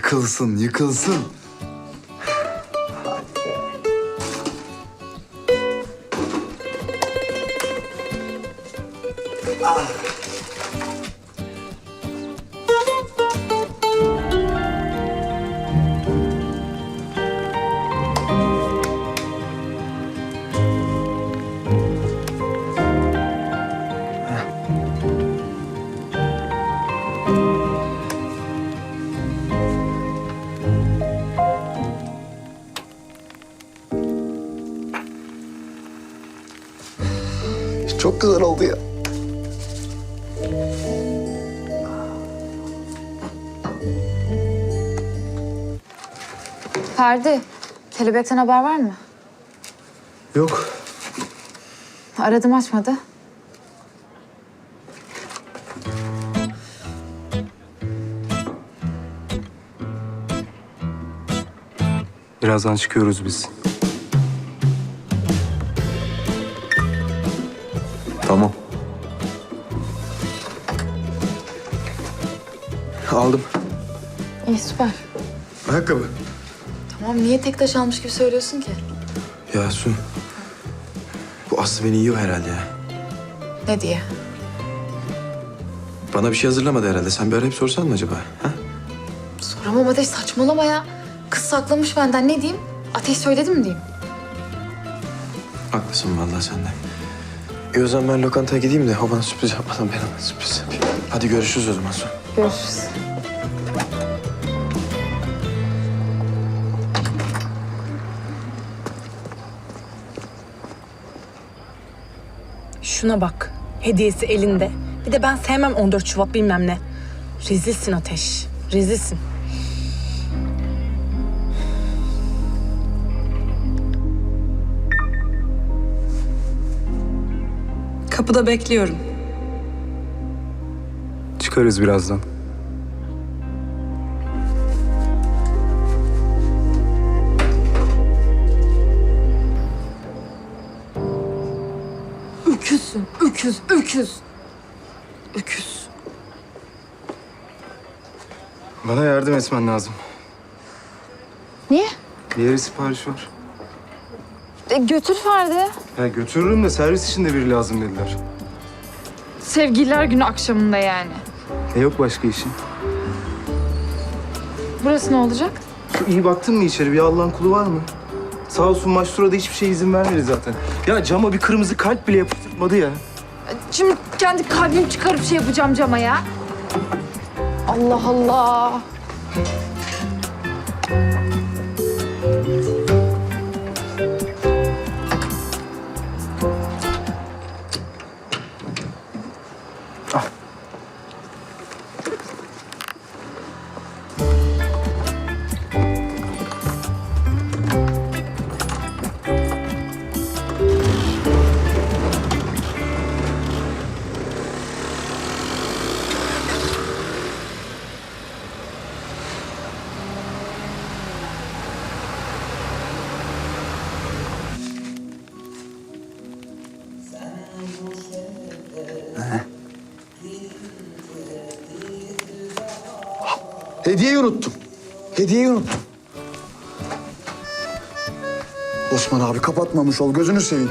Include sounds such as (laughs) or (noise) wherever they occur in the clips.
Yıkılsın, yıkılsın. Çok güzel oldu ya. Ferdi, kelebekten haber var mı? Yok. Aradım açmadı. Birazdan çıkıyoruz biz. Tamam. Aldım. İyi süper. Ayakkabı. Tamam niye tek taş almış gibi söylüyorsun ki? Ya Su. Bu Aslı beni yiyor herhalde ya. Ne diye? Bana bir şey hazırlamadı herhalde. Sen bir arayıp sorsan mı acaba? Ha? Soramam Ateş saçmalama ya. Kız saklamış benden ne diyeyim? Ateş söyledi mi diyeyim? Haklısın vallahi sen de. İyi o zaman ben lokantaya gideyim de o bana sürpriz yapmadan ben ona sürpriz yapayım. Hadi görüşürüz o zaman Su. Görüşürüz. Şuna bak. Hediyesi elinde. Bir de ben sevmem 14 Şubat bilmem ne. Rezilsin Ateş. Rezilsin. Kapıda bekliyorum. Çıkarız birazdan. Öküzsün. Öküz, öküz. Öküz. Bana yardım etmen lazım. Niye? Bir yere sipariş var. E, götür Ferdi. Ya götürürüm de servis için de biri lazım dediler. Sevgililer günü akşamında yani. E yok başka işin. Burası ne olacak? İyi baktın mı içeri? Bir Allah'ın kulu var mı? Sağ olsun Maştur'a da hiçbir şey izin vermedi zaten. Ya cama bir kırmızı kalp bile yapıştırmadı ya. Şimdi kendi kalbim çıkarıp şey yapacağım cama ya. Allah Allah. Hediyeyi unuttum. Hediyeyi unuttum. Osman abi kapatmamış ol. Gözünü seveyim.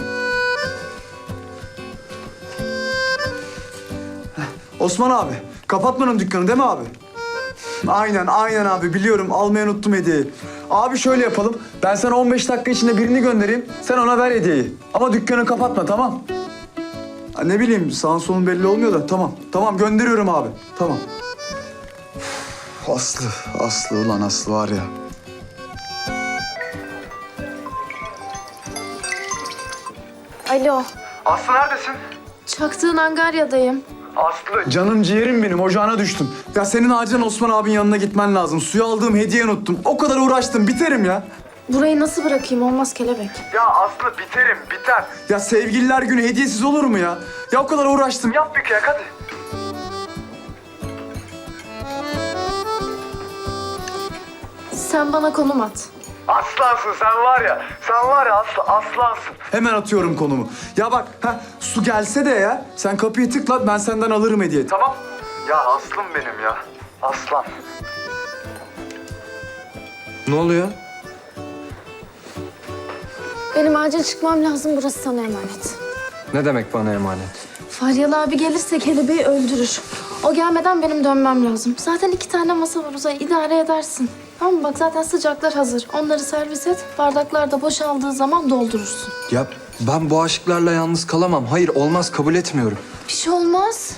Osman abi, kapatmanın dükkanı değil mi abi? Aynen, aynen abi. Biliyorum. Almayı unuttum hediyeyi. Abi şöyle yapalım. Ben sana 15 dakika içinde birini göndereyim. Sen ona ver hediyeyi. Ama dükkanı kapatma, tamam? Ne bileyim, sağın solun belli olmuyor da. Tamam, tamam. Gönderiyorum abi. Tamam. Aslı, Aslı ulan Aslı var ya. Alo, Aslı neredesin? çaktığın Angarya'dayım. Aslı. Canım ciğerim benim, ocağına düştüm. Ya senin acilen Osman abin yanına gitmen lazım. Suya aldığım hediye unuttum. O kadar uğraştım, biterim ya. Burayı nasıl bırakayım? Olmaz kelebek. Ya Aslı biterim, biter. Ya sevgililer günü hediyesiz olur mu ya? Ya o kadar uğraştım. Yap bir kere hadi. Sen bana konum at. Aslansın sen var ya. Sen var ya Aslı, aslansın. Hemen atıyorum konumu. Ya bak, ha, su gelse de ya. Sen kapıyı tıklat, ben senden alırım hediye. Tamam. Ya aslım benim ya. Aslan. Ne oluyor? Benim acil çıkmam lazım. Burası sana emanet. Ne demek bana emanet? Faryalı abi gelirse kelebeği öldürür. O gelmeden benim dönmem lazım. Zaten iki tane masa var Uzay. idare edersin. Tamam? Bak zaten sıcaklar hazır. Onları servis et. Bardaklar da boşaldığı zaman doldurursun. Ya ben bu aşıklarla yalnız kalamam. Hayır olmaz kabul etmiyorum. Bir şey olmaz.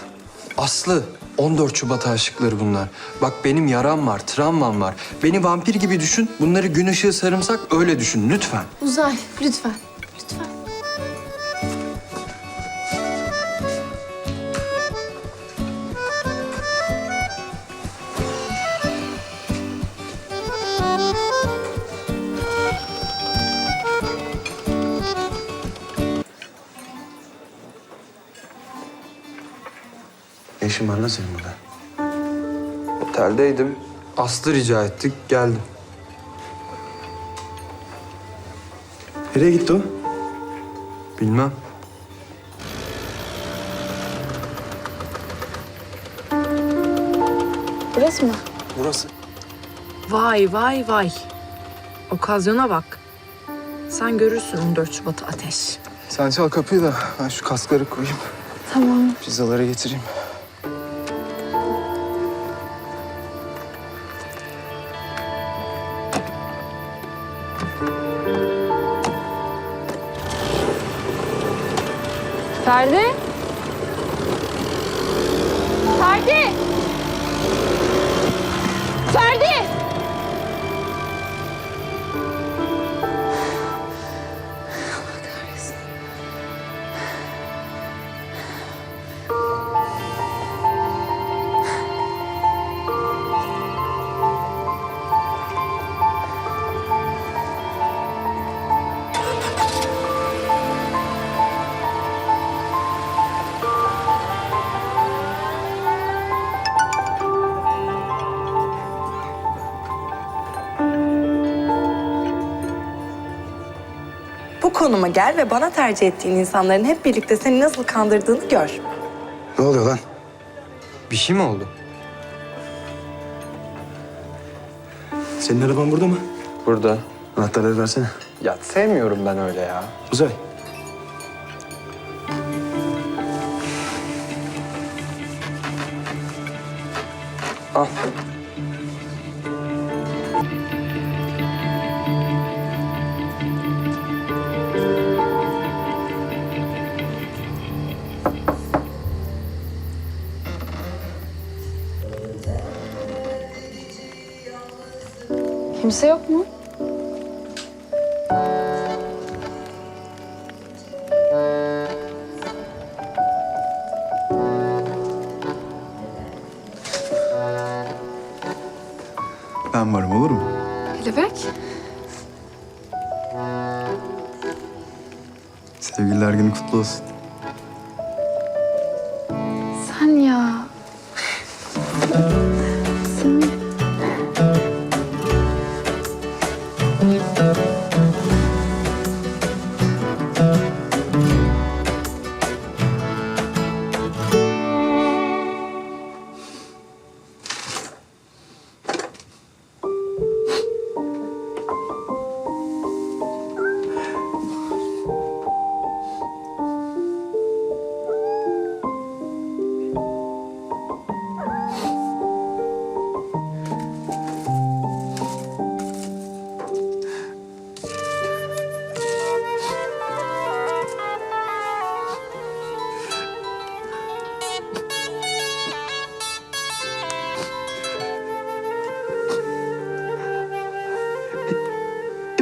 Aslı 14 Şubat aşıkları bunlar. Bak benim yaram var, travmam var. Beni vampir gibi düşün. Bunları gün ışığı sarımsak öyle düşün lütfen. Uzay lütfen. Lütfen. İşin var lan senin burada? Oteldeydim. Aslı rica ettik, geldim. Nereye gitti o? Bilmem. Burası mı? Burası. Vay vay vay. Okazyona bak. Sen görürsün 14 Şubat'ı Ateş. Sen çal kapıyı da ben şu kaskları koyayım. Tamam. Pizzaları getireyim. Ferdi? Konuma gel ve bana tercih ettiğin insanların hep birlikte seni nasıl kandırdığını gör. Ne oluyor lan? Bir şey mi oldu? Senin araban burada mı? Burada. Anahtarları versene. Ya sevmiyorum ben öyle ya. Uzay. Al. Kimse yok mu? Ben varım olur mu? Kelebek? Sevgililer günü kutlu olsun.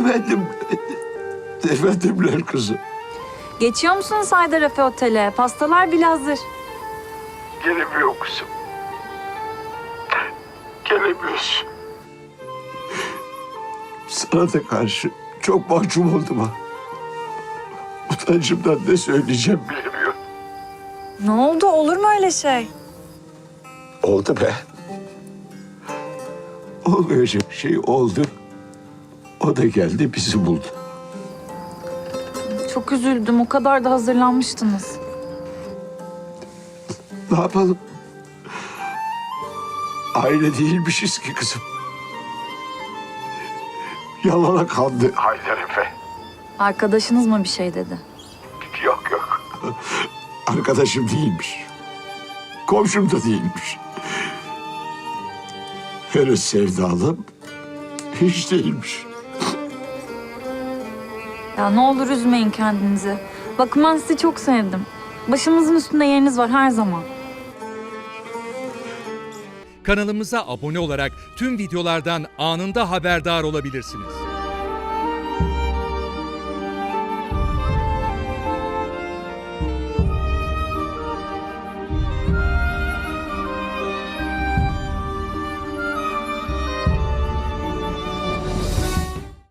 Efendim, (laughs) efendimler kızım. Geçiyor musunuz Haydar Efe Otel'e? Pastalar bile hazır. Gelemiyor kızım. Gelemiyorsun. Sana da karşı çok mahcup oldum ha. Utancımdan ne söyleyeceğim bilemiyorum. Ne oldu? Olur mu öyle şey? Oldu be. Olmayacak şey oldu. O da geldi bizi buldu. Çok üzüldüm. O kadar da hazırlanmıştınız. Ne yapalım? Aile değilmişiz ki kızım. Yalana kandı Haydar Efe. Arkadaşınız mı bir şey dedi? Yok yok. Arkadaşım değilmiş. Komşum da değilmiş. Hele sevdalım hiç değilmiş. Ya ne olur üzmeyin kendinizi. Bakın ben sizi çok sevdim. Başımızın üstünde yeriniz var her zaman. Kanalımıza abone olarak tüm videolardan anında haberdar olabilirsiniz.